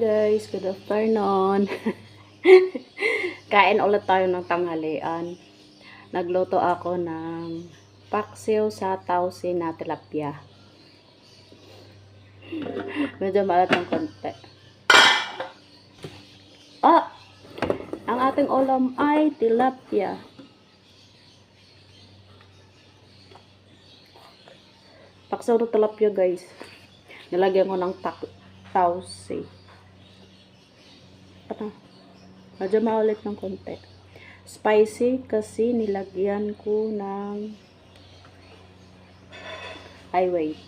guys, good afternoon. Kain ulit tayo ng tanghalian. Nagluto ako ng paksiw sa tausi na tilapia. Medyo maalat ng konti. Ah! Ang ating ulam ay tilapia. Paksiw na tilapia guys. Nilagyan ko ng tausi. Ano? Medyo maulit ng konti. Spicy kasi nilagyan ko ng ay wait.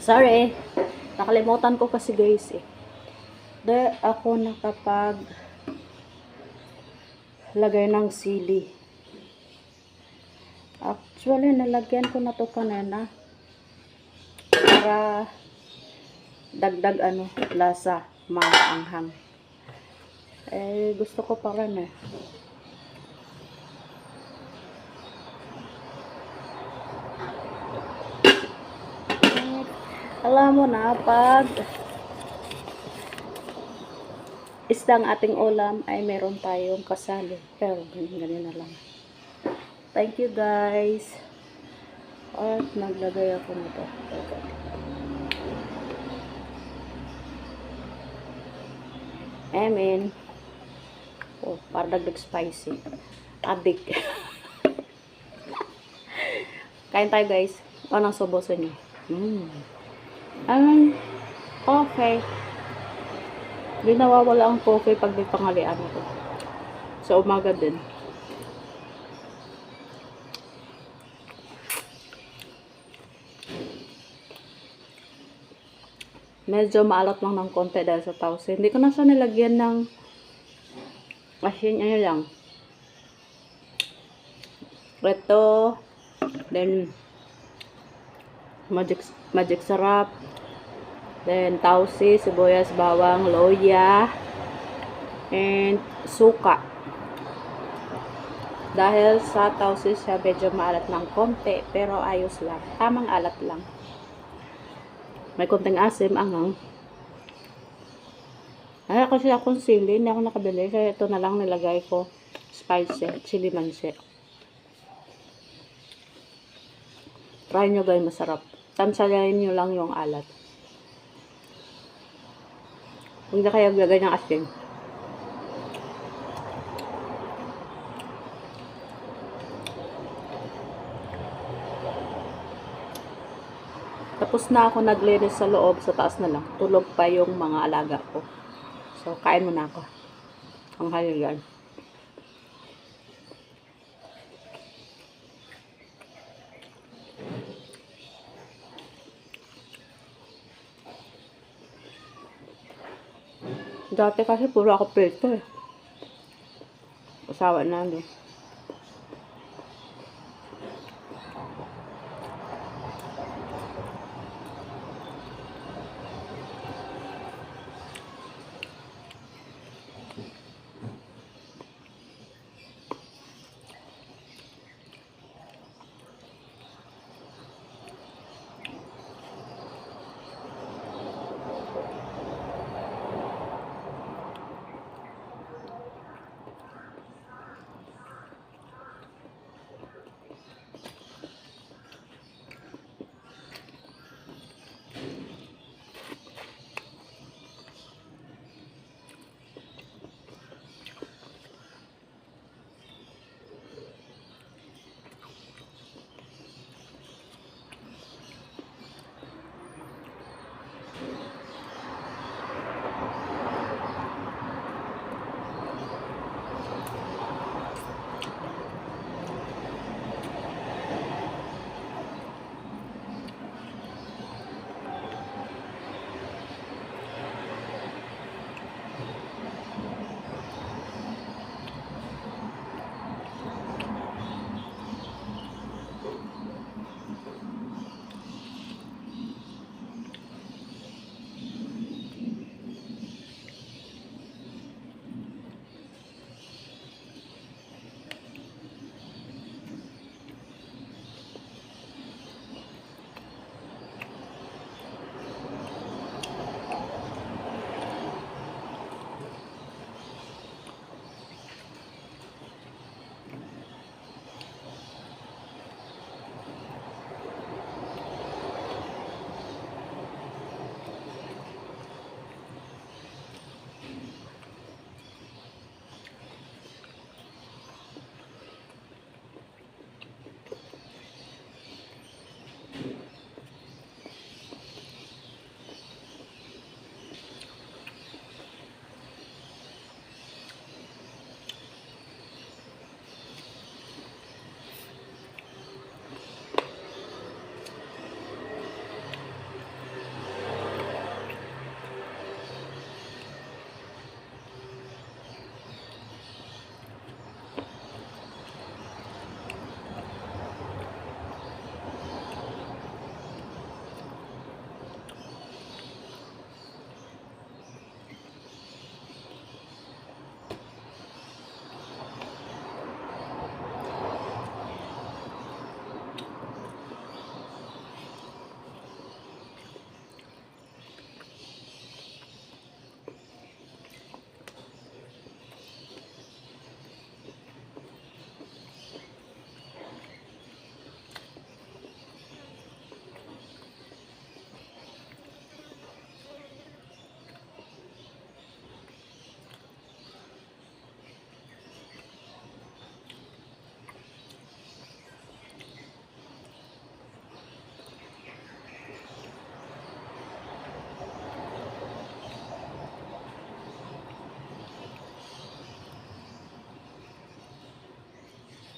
Sorry. Nakalimutan ko kasi guys eh. De ako nakapag lagay ng sili. Actually, nalagyan ko na to kanina para dagdag ano, lasa, maanghang. Eh, gusto ko pa rin eh. Alam mo na, pag isdang ating ulam ay meron tayong kasali. Pero ganyan, ganyan na lang. Thank you guys. At naglagay ako nito. Amen. Oh, para dagdag spicy. Adik. Kain tayo guys. Anong suboso niyo? Mm. Um, okay. Hindi nawawala ang coffee pag may pangalian ako. Sa umaga din. Medyo maalat lang ng konti dahil sa tausi. Hindi ko na siya nilagyan ng asin. Ano lang. Ito. Then, magic, magic sarap. Then, tausi, sibuyas, bawang, loya, and suka. Dahil sa tausi siya medyo maalat ng konti, pero ayos lang. Tamang alat lang. May konting asim, angang. Ay, kasi akong sili, hindi ako nakabili. Kaya ito na lang nilagay ko. Spicy, chili mansi. Try nyo guys, masarap. Tansayahin nyo lang yung alat. Kung na kayo maglagay ng asin. Tapos na ako naglinis sa loob, sa taas na lang. Tulog pa yung mga alaga ko. So, kain muna ako. Ang haligan. Dati kasi puro ako prito eh. Asawa na ano.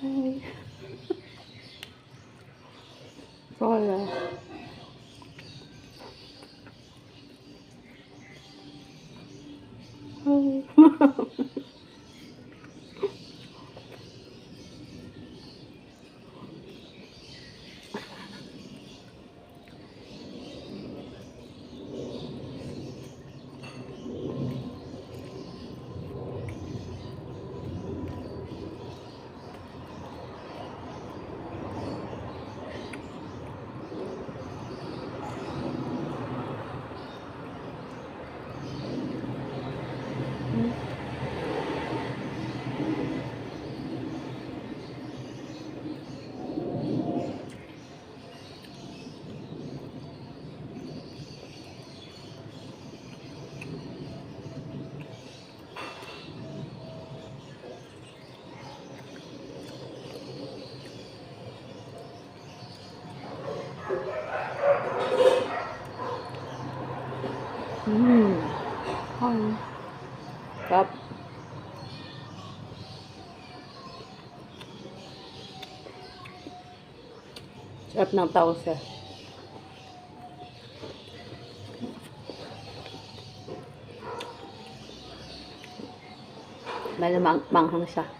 Ay. Wala. Ay. Hmm. Ay. Kap. Sarap ng tausa. May lamang manghang siya.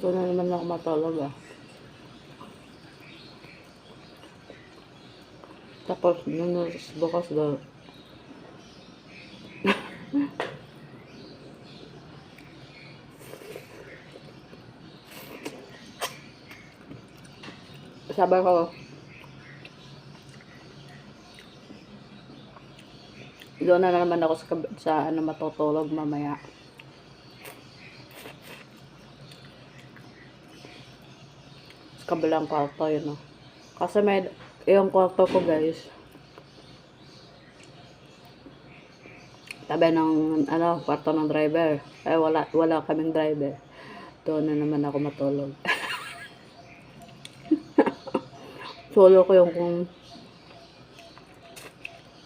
Ito na naman ako matulog ah. Tapos, nas- bukas daw. Sabi ko, doon na naman ako sa, sa ano, matutulog mamaya. Kabilang kwarto yun oh. Kasi may yung kwarto ko guys. Tabi ng ano, kwarto ng driver. Eh wala wala kaming driver. Doon na naman ako matulog. Solo ko yung kung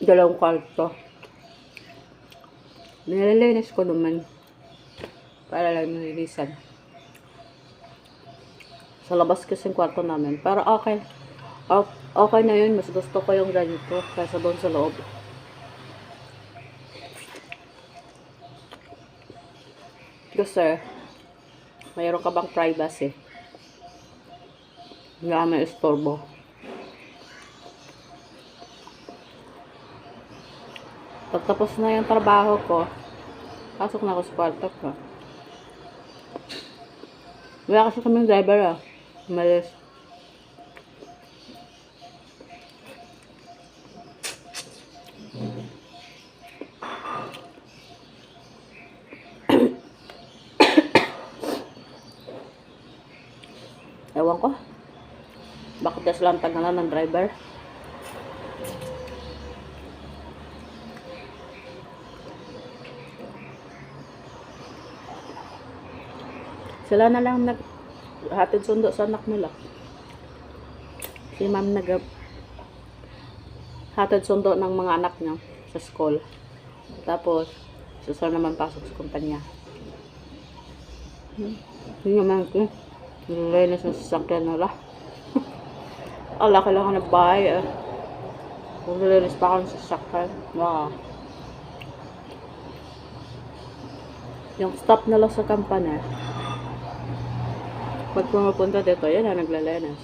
dalawang kwarto. Nililinis ko naman. Para lang nililisan. Sa labas kasi yung kwarto namin. Pero okay. Okay na yun. Mas gusto ko yung ganito kaysa doon sa loob. Kasi, mayroon ka bang privacy? Hindi ka may istorbo. Pagtapos na yung trabaho ko, pasok na ako sa kwarto ko. Wala kasi kaming driver ah. Umalis. Ewan ko. Bakit das lang tagalan ng driver? Sila na lang nag hatid sundo sa anak nila. Si ma'am nag hatid sundo ng mga anak niya sa school. Tapos, susal naman pasok sa kumpanya. Hmm. Yun naman ko. Nilinis ng sasakyan nila. Ang laki lang ng bahay eh. Kung nilinis pa ako ng sasakyan. Wow. Yung stop nila sa kampanya. Pag pumapunta dito, yan na naglalenas.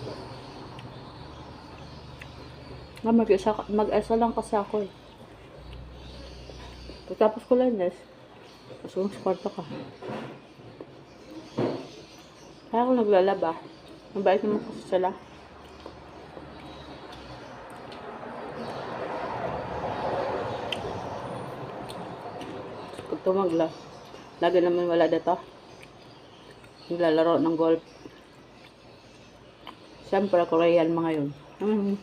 Nga, mag-isa, mag-isa lang kasi ako eh. Pagkapos ko lenes, pasok sa kwarto ka. Kaya ako naglalaba. Mabait naman kasi sila. Pag tumagla, lagi naman wala dito. Naglalaro ng golf. Siyempre, Korean mga yun. Hmm.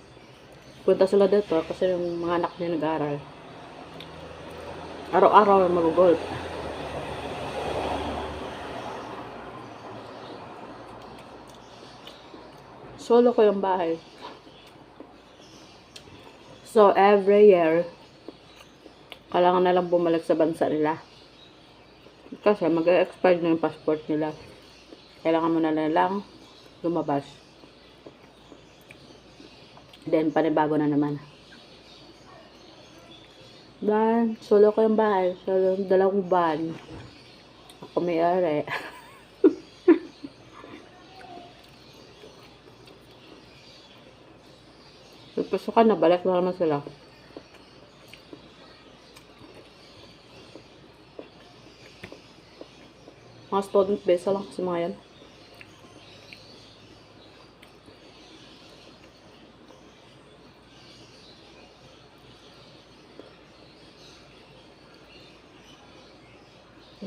Punta sila dito kasi yung mga anak niya nag-aaral. Araw-araw mag-golf. Solo ko yung bahay. So, every year, kailangan na lang bumalik sa bansa nila. Kasi mag-expire na yung passport nila. Kailangan mo na lang lumabas. Then, panibago na naman. Dan, solo ko yung bahay. Solo, dalawang van. Ako may ari. Pagpasukan na, balik na naman sila. Mga student visa lang kasi mga yan.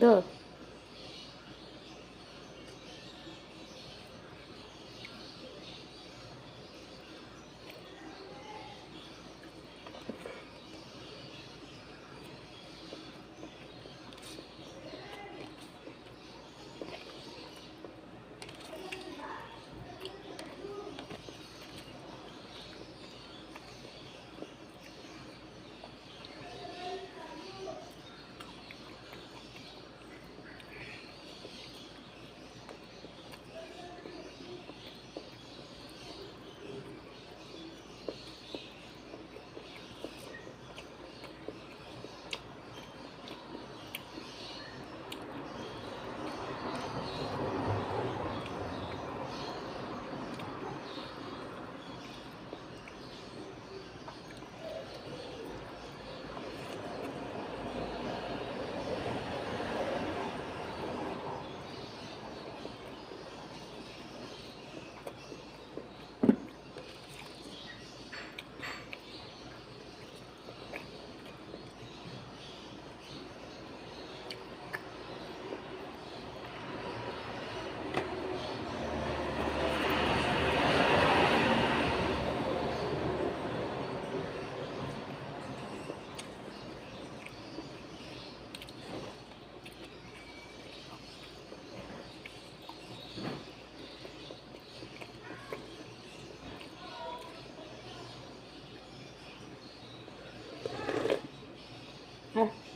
the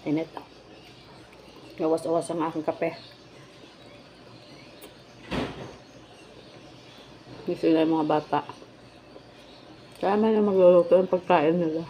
Init. Gawas-awas ang aking kape. Gusto na mga bata. Kaya may na magluluto ng pagkain nila.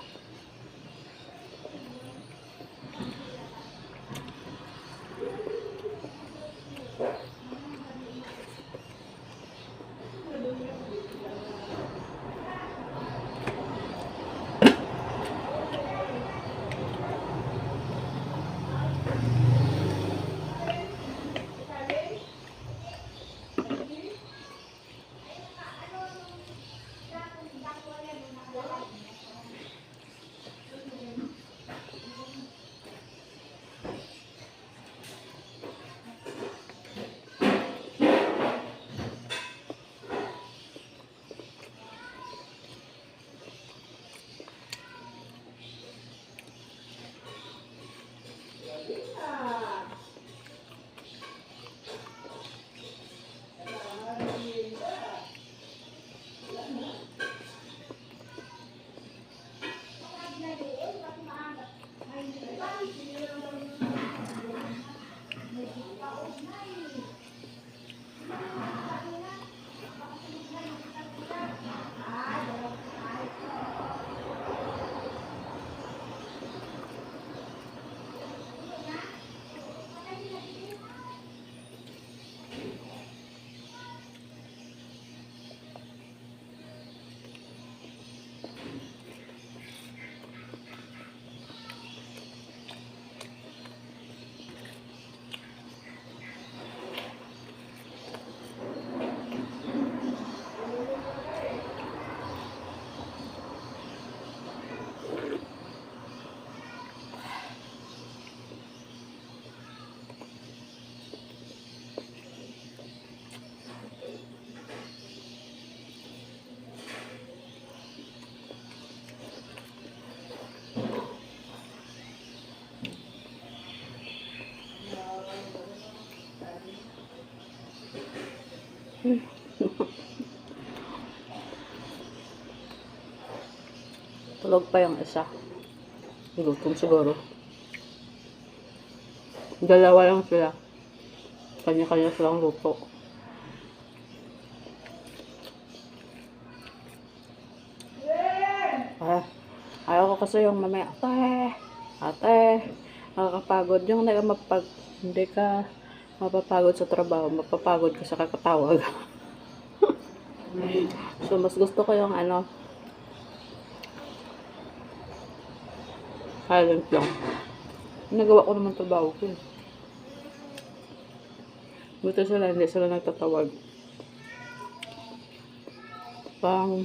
Tulog pa yung isa. Gutom siguro. Dalawa lang sila. Kanya-kanya silang luto. Ah, ayaw ko kasi yung mamaya, ate, ate, nakakapagod. Yung ka mapag, hindi ka mapapagod sa trabaho, mapapagod ka sa kakatawag. so, mas gusto ko yung ano, silent lang. Nagawa ko naman trabaho ko. eh. Sila, hindi sila nagtatawag. Pang,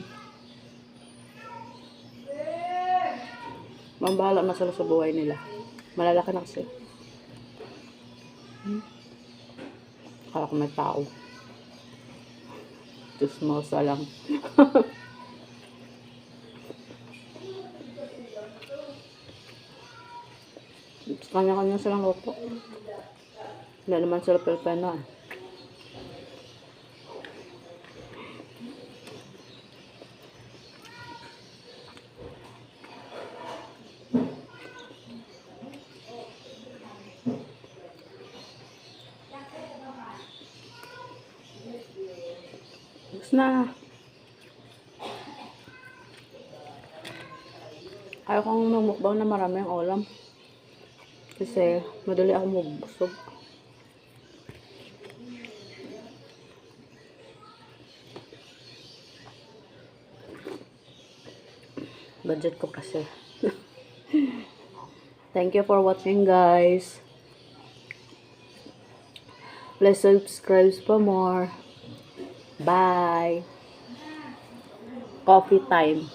mambahala na sila sa buhay nila. Malalaki na kasi. Hmm? Kala ko may tao. Tusmosa lang. Kanya-kanya silang luto. Hindi naman sila Pilipino eh. Tapos na. Ayaw kong mamukbang na maraming ulam. Kasi madali ako mabusog. Budget ko kasi. Thank you for watching guys. Please subscribe for more. Bye. Coffee time.